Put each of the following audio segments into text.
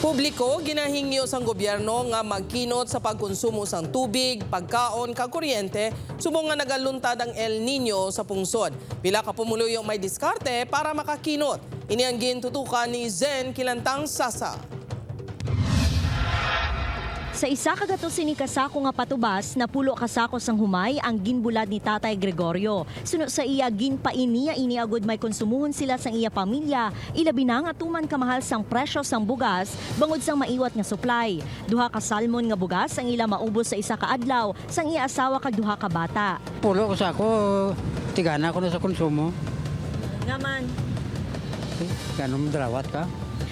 Publiko ginahingyo sang gobyerno nga magkinot sa pagkonsumo sang tubig, pagkaon, kag kuryente subong nga nagaluntad ang El Nino sa pungsod. Pila ka pumuluyo may diskarte para makakinot. Ini ang gintutukan ni Zen Kilantang Sasa. Sa isa kagato sini kasako nga patubas na pulo kasako sang humay ang ginbulad ni Tatay Gregorio. Suno sa iya ginpainiya iniagod may konsumuhon sila sang iya pamilya, ilabi na nga tuman kamahal sang presyo sang bugas bangod sang maiwat nga supply. Duha ka salmon nga bugas ang ila maubos sa isa ka adlaw sang iya asawa kag duha ka bata. Pulo ko sa ako, tigana ko na sa konsumo. Ngaman, Ganun madrawat ka.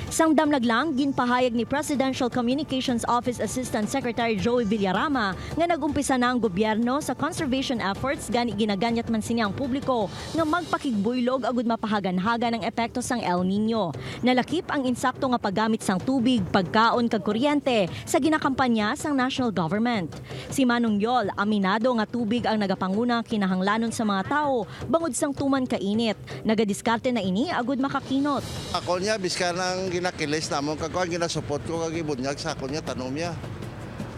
Sang damlag lang, ginpahayag ni Presidential Communications Office Assistant Secretary Joey Villarama nga nagumpisa na ang gobyerno sa conservation efforts gani ginaganyat man sini ang publiko nga magpakigbuylog agud mapahagan-hagan ang epekto sang El Nino. Nalakip ang insakto nga paggamit sang tubig, pagkaon kag kuryente sa ginakampanya sang national government. Si Manong Yol aminado nga tubig ang nagapanguna kinahanglanon sa mga tao bangod sang tuman kainit. Nagadiskarte na ini agud makakinot. Ako niya, biska nang ginakilis namon, kagkuhan ginasupot ko, kagibunyag sa ako niya, tanom niya.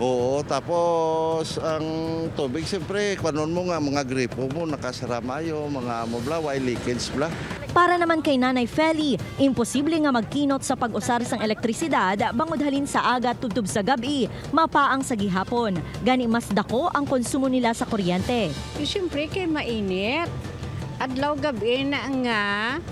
Oo, tapos ang tubig, siyempre, kanon mo nga, mga gripo mo, nakasaramayo, mga mobla, why leakage bla. Para naman kay Nanay Feli, imposible nga magkinot sa pag-usar sang elektrisidad bangod halin sa aga tubtub sa gabi, mapaang sa gihapon. Gani mas dako ang konsumo nila sa kuryente. Siyempre kay mainit. Adlaw gabi na nga,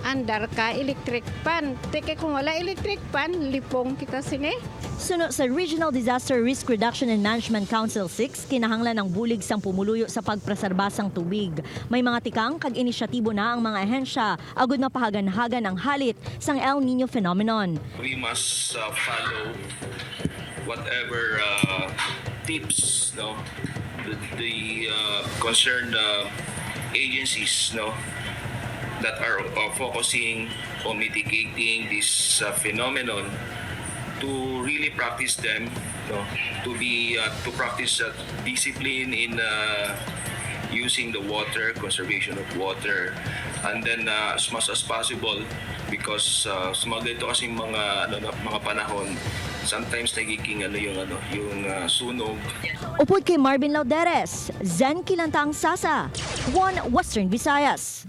andar ka electric pan. Teke kung wala electric pan, lipong kita sini. Suno sa Regional Disaster Risk Reduction and Management Council 6, kinahanglan ng bulig sang pumuluyo sa pagpreserba sang tubig. May mga tikang kag inisyatibo na ang mga ahensya agud mapahagan-hagan ang halit sang El Nino phenomenon. we must uh, follow whatever uh, tips no the, the uh, concerned uh, agencies no that are uh, focusing on mitigating this uh, phenomenon to really practice them no to be uh, to practice uh, discipline in uh, using the water conservation of water and then uh, as much as possible because uh, sa mga ganito kasing mga ano mga panahon sometimes nagiging ano yung ano yung uh, sunog. Upod kay Marvin Lauderes, Zen Kilantang Sasa, One Western Visayas.